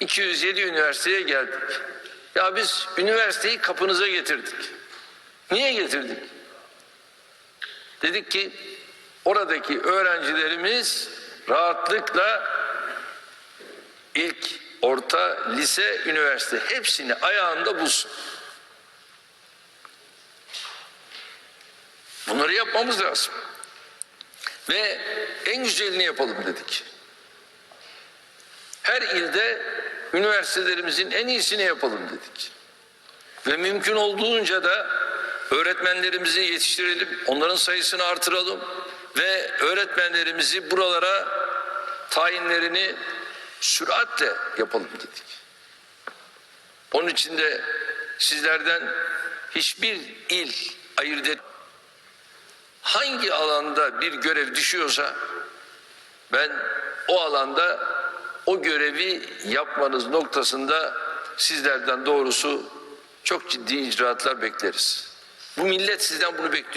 207 üniversiteye geldik. Ya biz üniversiteyi kapınıza getirdik. Niye getirdik? Dedik ki oradaki öğrencilerimiz rahatlıkla ilk, orta, lise, üniversite hepsini ayağında bulsun. Bunları yapmamız lazım. Ve en güzelini yapalım dedik. Her ilde üniversitelerimizin en iyisini yapalım dedik. Ve mümkün olduğunca da öğretmenlerimizi yetiştirelim, onların sayısını artıralım ve öğretmenlerimizi buralara tayinlerini süratle yapalım dedik. Onun için de sizlerden hiçbir il ayırt et hangi alanda bir görev düşüyorsa ben o alanda o görevi yapmanız noktasında sizlerden doğrusu çok ciddi icraatlar bekleriz. Bu millet sizden bunu bekliyor.